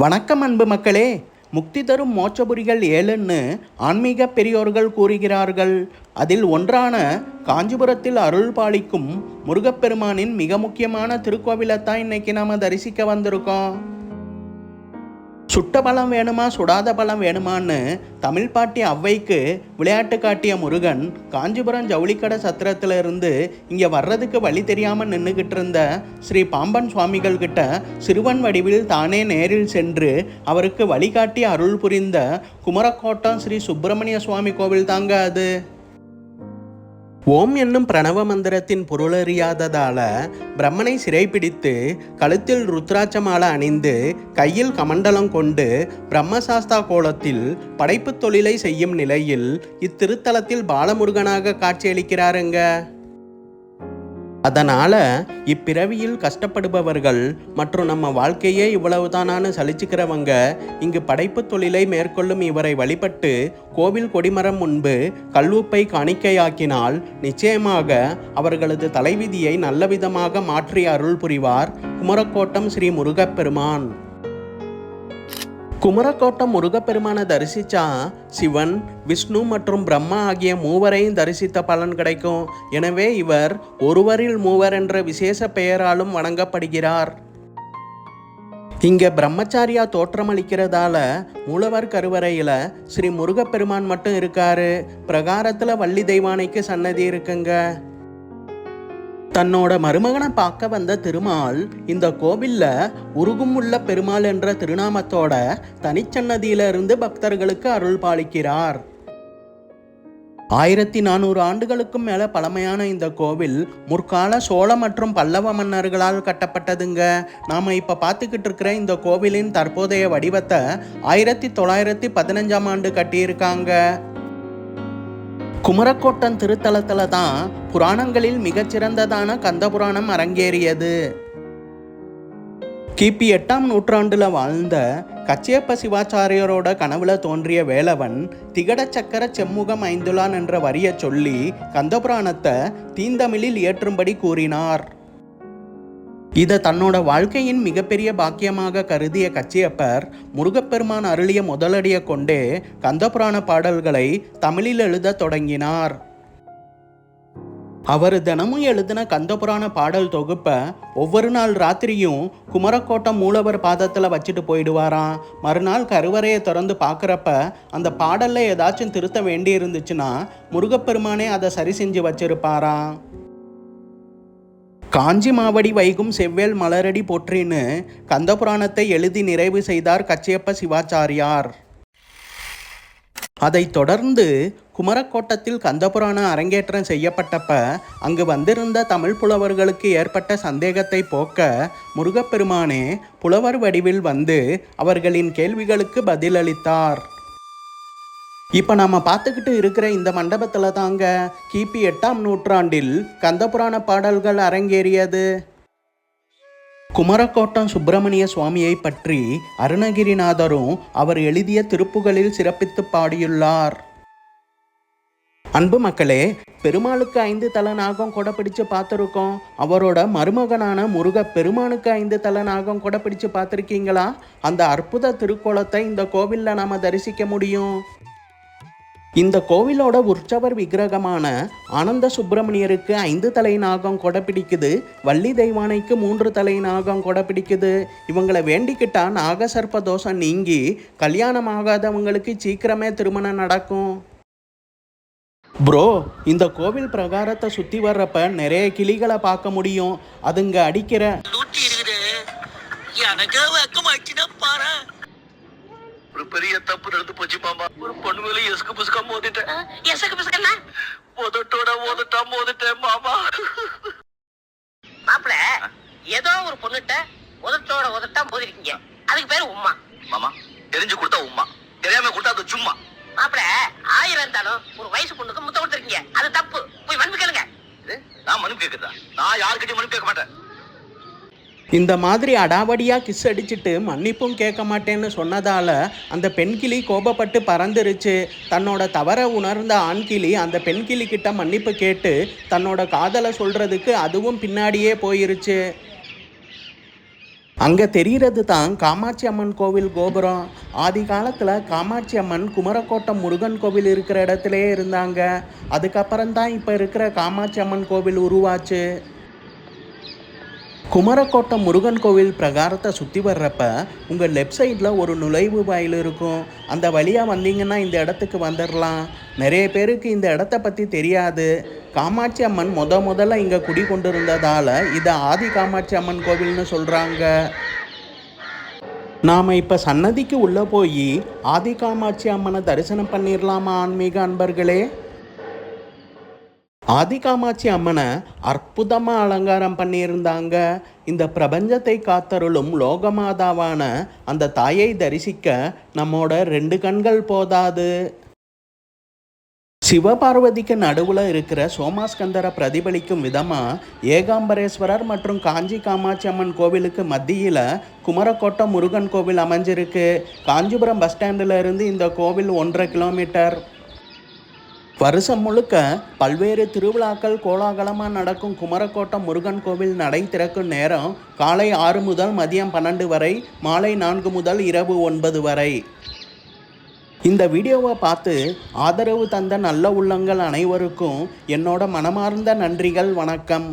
வணக்கம் அன்பு மக்களே. முக்தி தரும் மோட்சபுரிகள் ஏழுன்னு ஆன்மீக பெரியோர்கள் கூறுகிறார்கள். அதில் ஒன்றான காஞ்சிபுரத்தில் அருள் பாலிக்கும் முருகப்பெருமானின் மிக முக்கியமான திருக்கோவிலைத்தான் இன்னைக்கு நாம தரிசிக்க வந்திருக்கோம். சுட்ட பழம் வேணுமா சுடாத பழம் வேணுமான்னு தமிழ் பாட்டி ஔவைக்கு விளையாட்டு காட்டிய முருகன் காஞ்சிபுரம் ஜவுளிக்கடை சத்திரத்துல இருந்து இங்கே வர்றதுக்கு வழி தெரியாமல் நின்றுக்கிட்டு இருந்த ஸ்ரீ பாம்பன் சுவாமிகள் கிட்ட சிறுவன் வடிவில் தானே நேரில் சென்று அவருக்கு வழிகாட்டி அருள் புரிந்த குமரக்கோட்டம் ஸ்ரீ சுப்பிரமணிய சுவாமி கோவில் தாங்க அது. ஓம் என்னும் பிரணவ மந்திரத்தின் பொருளறியாததால பிரம்மனை சிறைப்பிடித்து கழுத்தில் ருத்ராட்ச மாலை அணிந்து கையில் கமண்டலம் கொண்டு பிரம்மசாஸ்தா கோலத்தில் படைப்புத் தொழிலை செய்யும் நிலையில் இத்திருத்தலத்தில் பாலமுருகனாக காட்சியளிக்கிறாருங்க. அதனால் இப்பிறவியில் கஷ்டப்படுபவர்கள் மற்றும் நம்ம வாழ்க்கையே இவ்வளவுதானான்னு சலிச்சுக்கிறவங்க இங்கு படைப்பு தொழிலை மேற்கொள்ளும் இவரை வழிபட்டு கோவில் கொடிமரம் முன்பு கல்லுப்பை காணிக்கையாக்கினால் நிச்சயமாக அவர்களது தலைவிதியை நல்லவிதமாக மாற்றி அருள் புரிவார் குமரக்கோட்டம் ஸ்ரீ முருகப்பெருமான். குமரக்கோட்டம் முருகப்பெருமானை தரிசித்தா சிவன் விஷ்ணு மற்றும் பிரம்மா ஆகிய மூவரையும் தரிசித்த பலன் கிடைக்கும். எனவே இவர் ஒருவரில் மூவர் என்ற விசேஷ பெயராலும் வணங்கப்படுகிறார். இங்கே பிரம்மச்சாரியா தோற்றமளிக்கிறதால மூலவர் கருவறையில் ஸ்ரீ முருகப்பெருமான் மட்டும் இருக்காரு. பிரகாரத்தில் வள்ளி தெய்வானைக்கு சன்னதி இருக்குங்க. தன்னோட மருமகனை பார்க்க வந்த திருமால் இந்த கோவில்ல உருகும் உள்ள பெருமாள் என்ற திருநாமத்தோட தனிச்சன்னதியிலிருந்து பக்தர்களுக்கு அருள் பாலிக்கிறார். ஆயிரத்தி நானூறு ஆண்டுகளுக்கும் மேல பழமையான இந்த கோவில் முற்கால சோழ மற்றும் பல்லவ மன்னர்களால் கட்டப்பட்டதுங்க. நாம இப்ப பார்த்துக்கிட்டு இருக்கிற இந்த கோவிலின் தற்போதைய வடிவத்தை ஆயிரத்தி தொள்ளாயிரத்தி பதினஞ்சாம் ஆண்டு கட்டியிருக்காங்க. குமரக்கோட்டம் திருத்தலத்தில் தான் புராணங்களில் மிகச்சிறந்ததான கந்தபுராணம் அரங்கேறியது. கிபி எட்டாம் நூற்றாண்டில் வாழ்ந்த கச்சியப்ப சிவாச்சாரியரோட கனவுல தோன்றிய வேலவன் திகட சக்கர செம்முகம் ஐந்துலான் என்ற வரிய சொல்லி கந்தபுராணத்தை தீந்தமிழில் இயற்றும்படி கூறினார். இதை தன்னோட வாழ்க்கையின் மிகப்பெரிய பாக்கியமாக கருதிய கச்சியப்பர் முருகப்பெருமான் அருளிய முதலடியை கொண்டே கந்தபுராண பாடல்களை தமிழில் எழுத தொடங்கினார். அவர் தினமும் எழுதின கந்தபுராண பாடல் தொகுப்பை ஒவ்வொரு நாள் ராத்திரியும் குமரக்கோட்டம் மூலவர் பாதத்தில் வச்சுட்டு போயிடுவாராம். மறுநாள் கருவறையை திறந்து பார்க்குறப்ப அந்த பாடலில் ஏதாச்சும் திருத்த வேண்டி இருந்துச்சுன்னா முருகப்பெருமானே அதை சரி செஞ்சு வச்சிருப்பாராம். காஞ்சி மாவடி வைகும் செவ்வேல் மலரடி போற்றின்னு கந்தபுராணத்தை எழுதி நிறைவு செய்தார் கச்சியப்ப சிவாச்சாரியார். அதைத் தொடர்ந்து குமரக்கோட்டத்தில் கந்தபுராணம் அரங்கேற்றம் செய்யப்பட்டப்ப அங்கு வந்திருந்த தமிழ் புலவர்களுக்கு ஏற்பட்ட சந்தேகத்தை போக்க முருகப்பெருமானே புலவர் வடிவில் வந்து அவர்களின் கேள்விகளுக்கு பதிலளித்தார். இப்போ நம்ம பார்த்துக்கிட்டு இருக்கிற இந்த மண்டபத்தில் தாங்க கிபி எட்டாம் நூற்றாண்டில் கந்தபுராண பாடல்கள் அரங்கேறியது. குமரக்கோட்டம் சுப்பிரமணிய சுவாமியை பற்றி அருணகிரிநாதரும் அவர் எழுதிய திருப்புகளில் சிறப்பித்து பாடியுள்ளார். அன்பு மக்களே பெருமாளுக்கு ஐந்து தலை நாகம் கொடை பிடிச்சு பார்த்துருக்கோம். அவரோட மருமகனான முருக பெருமானுக்கு ஐந்து தலை நாகம் கொடை பிடிச்சு பார்த்துருக்கீங்களா? அந்த அற்புத திருக்கோலத்தை இந்த கோவிலில் நாம் தரிசிக்க முடியும். இந்த கோவிலோட உற்சவர் விக்கிரகமான ஆனந்த சுப்பிரமணியருக்கு ஐந்து தலை நாகம் கொடை பிடிக்குது வள்ளி தெய்வானைக்கு மூன்று தலை நாகம் கொடை பிடிக்குது. இவங்களை வேண்டிக்கிட்டா நாகசர்ப்ப தோஷம் நீங்கி கல்யாணம் ஆகாதவங்களுக்கு சீக்கிரமே திருமணம் நடக்கும். ப்ரோ இந்த கோவில் பிரகாரத்தை சுற்றி வர்றப்ப நிறைய கிளிகளை பார்க்க முடியும். அதுங்க அடிக்கிற ஒரு பெரிய தப்பு நடந்து போச்சு மாமா. ஒரு பொண்ணு மேல எசுக்கு புசுக்கா மோதிட்டேன். எசக்கு பிசக்கன்னா மோதட்டோட மோதட்டா மோதிட்டேன் மாமா. மாப்பிள ஏதோ ஒரு பொண்ணுட்ட உதட்டோட உதட்டா மோதிருக்கீங்க. அதுக்கு பேரு உம்மா. மாமா தெரிஞ்சு கொடுத்தா உம்மா. தெரியாம கொடுத்தா அது சும்மா. மாப்பிள ஆயிரம் இருந்தாலும் ஒரு வயசு பொண்ணுக்கு முத்த கொடுத்துருக்கீங்க. அது தப்பு. போய் மன்னிப்பு கேளுங்க. இது, நான் மனுப்பு கேக்குறதா நான் யாருக்கிட்டையும் மனுப்பு கேட்க மாட்டேன். இந்த மாதிரி அடாவடியாக கிஸ் அடிச்சுட்டு மன்னிப்பும் கேட்க மாட்டேன்னு சொன்னதால் அந்த பெண்கிளி கோபப்பட்டு பறந்துருச்சு. தன்னோட தவற உணர்ந்த ஆண்கிளி அந்த பெண்கிளி கிட்ட மன்னிப்பு கேட்டு தன்னோட காதலை சொல்கிறதுக்கு அதுவும் பின்னாடியே போயிருச்சு. அங்கே தெரிகிறது தான் காமாட்சி அம்மன் கோவில் கோபுரம். ஆதி காலத்தில் காமாட்சி அம்மன் குமரக்கோட்டம் முருகன் கோவில் இருக்கிற இடத்துலையே இருந்தாங்க. அதுக்கப்புறம் தான் இப்போ இருக்கிற காமாட்சி அம்மன் கோவில் உருவாச்சு. குமரக்கோட்டம் முருகன் கோவில் பிரகாரத்தை சுற்றி வர்றப்ப உங்கள் லெஃப்ட் சைடில் ஒரு நுழைவு வாயில் இருக்கும். அந்த வழியாக வந்தீங்கன்னா இந்த இடத்துக்கு வந்துடலாம் நிறைய பேருக்கு இந்த இடத்த பற்றி தெரியாது. காமாட்சி அம்மன் முத முதல்ல இங்கே குடி கொண்டு இருந்ததால் இதை ஆதி காமாட்சி அம்மன் கோவில்னு சொல்கிறாங்க நாம் இப்போ சன்னதிக்கு உள்ளே போய் ஆதி காமாட்சி அம்மனை தரிசனம் பண்ணிடலாமா ஆன்மீக அன்பர்களே? ஆதி காமாட்சி அம்மனை அற்புதமாக அலங்காரம் பண்ணியிருந்தாங்க. இந்த பிரபஞ்சத்தை காத்தருளும் லோகமாதாவான அந்த தாயை தரிசிக்க நம்மோட ரெண்டு கண்கள் போதாது. சிவபார்வதிக்கு நடுவில் இருக்கிற சோமாஸ்கந்தரை பிரதிபலிக்கும் விதமாக ஏகாம்பரேஸ்வரர் மற்றும் காஞ்சி காமாட்சி அம்மன் கோவிலுக்கு மத்தியில் குமரக்கோட்டை முருகன் கோவில் அமைஞ்சிருக்கு. காஞ்சிபுரம் பஸ் ஸ்டாண்டில் இருந்து இந்த கோவில் ஒன்றரை கிலோமீட்டர். வருஷம் முழுக்க பல்வேறு திருவிழாக்கள் கோலாகலமாக நடக்கும் குமரக்கோட்டம் முருகன் கோவில் நடை திறக்கும் நேரம் காலை ஆறு முதல் மதியம் பன்னெண்டு வரை மாலை நான்கு முதல் இரவு ஒன்பது வரை. இந்த வீடியோவை பார்த்து ஆதரவு தந்த நல்ல உள்ளங்கள் அனைவருக்கும் என்னோட மனமார்ந்த நன்றிகள் வணக்கம்.